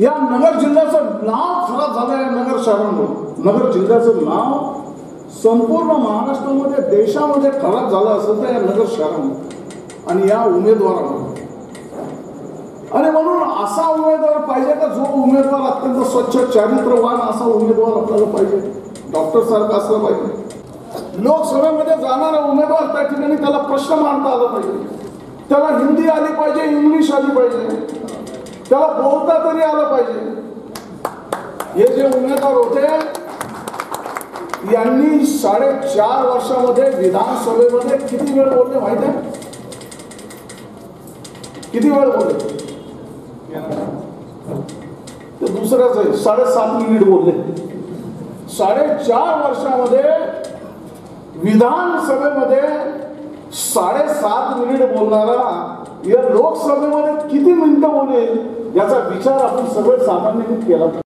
या नगर जिल्ह्याचं नाव खराब झालं आहे नगर शहरामुळे नगर जिल्ह्याचं नाव संपूर्ण महाराष्ट्रामध्ये देशामध्ये खराब झालं असेल तर या नगर शहरामुळे आणि या उमेदवारामुळे आणि म्हणून असा उमेदवार पाहिजे का जो उमेदवार अत्यंत स्वच्छ चारित्रवान असा उमेदवार आपल्याला पाहिजे? डॉक्टर सारखा असला पाहिजे. लोकसभेमध्ये जाणारा उमेदवार त्या ठिकाणी त्याला प्रश्न मांडता आला पाहिजे. त्याला हिंदी आली पाहिजे इंग्लिश आली पाहिजे. त्याला बोलता तरी आलं पाहिजे. हे जे उमेदवार होते यांनी साडेचार वर्षामध्ये विधानसभेमध्ये किती वेळ बोलले माहिती आहे? किती वेळ बोलले? ते दुसऱ्याच आहे. साडेसात मिनिट बोलले. साडेचार वर्षामध्ये विधानसभेमध्ये साडेसात मिनिट बोलणारा या लोकसभेमध्ये किती मिनिटं बोलेल? याचा विचार आपण सगळे सामान्यांनी केला